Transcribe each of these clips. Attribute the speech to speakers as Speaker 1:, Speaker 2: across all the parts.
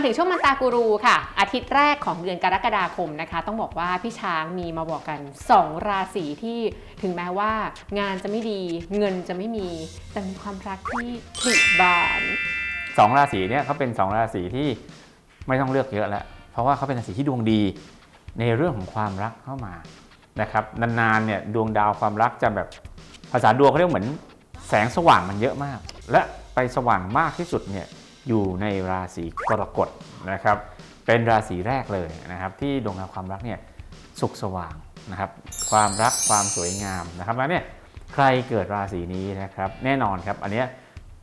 Speaker 1: มาถึงช่วงมันตากูรูค่ะ อาทิตย์แรกของเดือนกรกฎาคมนะคะ ต้องบอกว่าพี่ช้างมีมาบอกกัน 2 ราศีที่ถึงแม้ว่า งานจะไม่ดีเงินจะไม่มี แต่มีความรักที่ผลิบาน
Speaker 2: สองราศีเนี่ยเขาเป็นสองราศีที่ไม่ต้องเลือกเยอะแล้วเพราะว่าเขาเป็นราศีที่ดวงดีในเรื่องของความรักเข้ามานะครับนานๆเนี่ยดวงดาวความรักจะแบบภาษาดวงเขาเรียกเหมือนแสงสว่างมันเยอะมาก และไปสว่างมากที่สุดเนี่ย อยู่ในราศีกรกฎนะครับ เป็นราศีแรกเลยนะครับ ที่ดวงดาวความรักเนี่ยสุขสว่างนะครับ ความรักความสวยงามนะครับแล้วเนี่ยใครเกิดราศีนี้นะครับ แน่นอนครับ อันนี้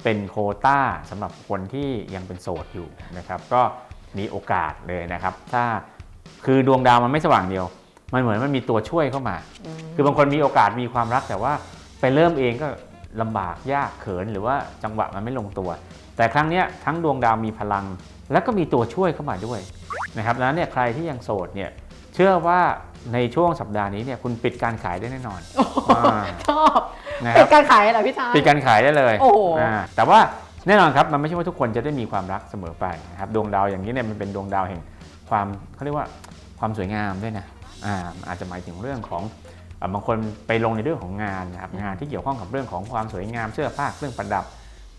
Speaker 2: เป็นโคต้าสำหรับคนที่ยังเป็นโสดอยู่นะครับ ก็มีโอกาสเลยนะครับ ถ้าคือดวงดาวมันไม่สว่างเดียว มันเหมือนมันมีตัวช่วยเข้ามา คือบางคนมีโอกาสมีความรักแต่ว่าไปเริ่มเองก็ ลำบากยากเขินหรือว่าจังหวะมันไม่ลงตัว แต่ครั้งเนี้ยทั้งดวงดาวมีพลัง แล้วก็มีตัวช่วยเข้ามาด้วยนะครับแล้วเนี่ยใครที่ยังโสดเนี่ยเชื่อว่าในช่วงสัปดาห์นี้เนี่ยคุณปิดการขายได้แน่นอนอ่า
Speaker 1: ชอบ
Speaker 2: นะค
Speaker 1: เป็
Speaker 2: รับ
Speaker 1: นการขายเหรอพี่ช้าง
Speaker 2: ปิดการขายได้เลย
Speaker 1: โอ้โหา
Speaker 2: แต่ว่าแน่นอนครับมันไม่ใช่ว่าทุกคนจะได้มีความรักเสมอไปนะครับดวงดาวอย่างนี้เนี่ยมันเป็นดวงดาวแห่งความเขาเรียกว่าความสวยงามด้วยนะอ่าอาจจะหมายถึงเรื่องของอ่า บางคนไปลงในเรื่องของงานนะครับงานที่เกี่ยวข้องกับเรื่องของความสวยงามเสื้อผ้าเครื่องประดับ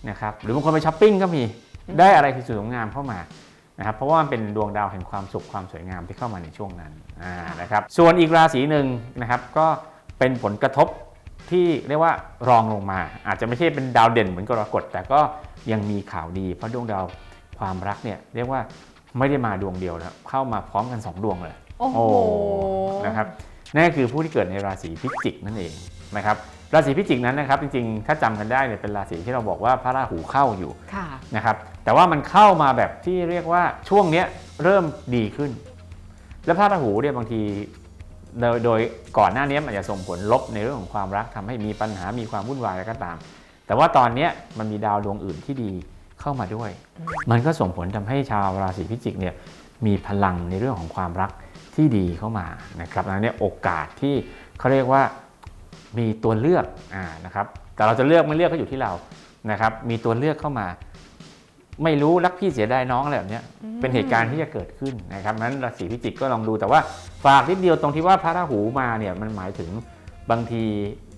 Speaker 2: นะครับหรือบางคนไปช้อปปิ้งก็มีได้อะไรที่สวยงามเข้ามานะครับเพราะว่ามันเป็นดวงดาวแห่งความสุขความสวยงามที่เข้ามาในช่วงนั้นอ่านะครับส่วนอีกราศีหนึ่งนะครับก็เป็นผลกระทบที่เรียกว่ารองลงมา อาจจะไม่ใช่เป็นดาวเด่นเหมือนกรกฎแต่ก็ยังมีข่าวดี เพราะดวงดาวความรักเนี่ยเรียกว่าไม่ได้มาดวงเดียวนะเข้ามาพร้อมกัน 2 ดวงเลย
Speaker 1: โอ้โห
Speaker 2: นะครับ นั่นก็คือผู้ที่เกิดในราศีพิจิกนั่นเองนะครับราศีพิจิกนั้นนะครับจริงๆ ถ้าจำกันได้เนี่ยเป็นราศีที่เราบอกว่าพระราหูเข้าอยู่
Speaker 1: ค่ะ
Speaker 2: นะครับแต่ว่ามันเข้ามาแบบที่เรียกว่าช่วงเนี้ยเริ่มดีขึ้น และพระราหูเนี่ยบางทีโดยโดยก่อนหน้านี้มันจะส่งผลลบในเรื่องของความรักทำให้มีปัญหามีความวุ่นวายอะไรก็ตาม แต่ว่าตอนเนี้ยมันมีดาวดวงอื่นที่ดีเข้ามาด้วย
Speaker 1: อืม
Speaker 2: มันก็ส่งผลทำให้ชาวราศีพิจิกเนี่ยมีพลังในเรื่องของความรัก ที่ดีเข้ามานะครับดังนั้นเนี่ยโอกาสที่เขาเรียกว่ามีตัวเลือกอ่านะครับแต่เราจะเลือกไม่เลือกก็อยู่ที่เรานะครับ มีตัวเลือกเข้ามา ไม่รู้รักพี่เสียดายน้องอะไรแบบเนี้ยเป็นเหตุการณ์ที่จะเกิดขึ้นนะครับนั้นราศีพิจิกก็ลองดูแต่ว่าฝากนิดเดียวตรงที่ว่าพระราหูมาเนี่ยมันหมายถึงบางที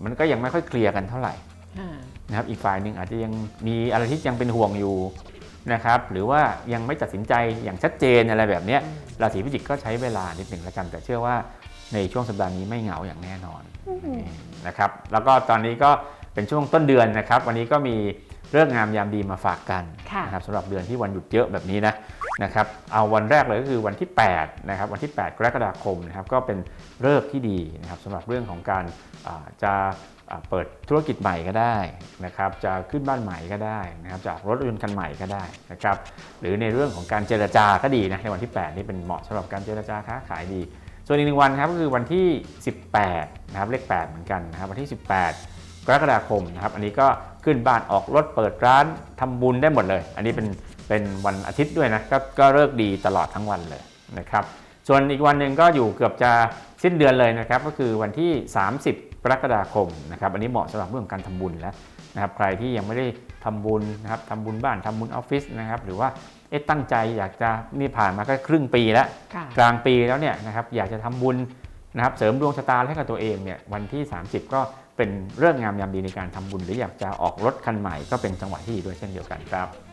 Speaker 2: มันก็ยังไม่ค่อยเคลียร์กันเท่าไหร่
Speaker 1: อ่า
Speaker 2: นะครับอีกฝ่ายหนึ่งอาจจะยังมีอะไรที่ยังเป็นห่วงอยู่ นะครับหรือว่ายังไม่ตัดสินใจอย่างชัดเจนอะไรแบบเนี้ยราศีพิจิกก็ใช้เวลานิดหนึ่งละกัน แต่เชื่อว่าในช่วงสัปดาห์นี้ไม่เหงาอย่างแน่นอนนะครับแล้วก็ตอนนี้ก็เป็นช่วงต้นเดือนนะครับ วันนี้ก็มี เรื่องงามยามดีมาฝากกัน
Speaker 1: ค่ะ
Speaker 2: นะครับสำหรับเดือนที่วันหยุดเยอะแบบนี้นะนะครับเอาวันแรกเลยก็คือวันที่8นะครับวันที่ 8 กรกฎาคมนะครับก็เป็นเลิกษ์ที่ดีนะครับสำหรับเรื่องของการอ่าจะอ่าเปิดธุรกิจใหม่ก็ได้นะครับจะขึ้นบ้านใหม่ก็ได้นะครับจากรถยนต์คันใหม่ก็ได้นะครับหรือในเรื่องของการเจรจาก็ดีนะในวันที่ 8 นี่เป็นเหมาะสำหรับการเจรจาค้าขายดี ส่วนอีกหนึ่งวันครับก็คือวันที่ 18นะครับเลข8เหมือนกันนะครับวันที่ 18ก รกฎาคมนะครับ อันนี้ก็ขึ้นบ้านออกรถเปิดร้านทำบุญได้หมดเลย อันนี้เป็นเป็นวันอาทิตย์ด้วยนะก็ก็เลิกดีตลอดทั้งวันเลยนะครับ ส่วนอีกวันหนึ่งก็อยู่เกือบจะสิ้นเดือนเลยนะครับ ก็คือวันที่ 30กรกฎาคมนะครับ อันนี้เหมาะสำหรับเรื่องของการทำบุญแล้วนะครับใครที่ยังไม่ได้ทำบุญนะครับทำบุญบ้านทำบุญออฟฟิศนะครับหรือว่าเอ๊ะตั้งใจอยากจะนี่ผ่านมาก็ครึ่งปีแล้ว
Speaker 1: ค่ะ
Speaker 2: กลางปีแล้วเนี่ยนะครับอยากจะทำบุญ นะครับเสริมดวงชะตาให้กับตัวเองเนี่ยวันที่ 30 ก็เป็นเรื่องงามยามดีในการทำบุญ หรืออยากจะออกรถคันใหม่ก็เป็นจังหวะที่ดีด้วยเช่นเดียวกันครับ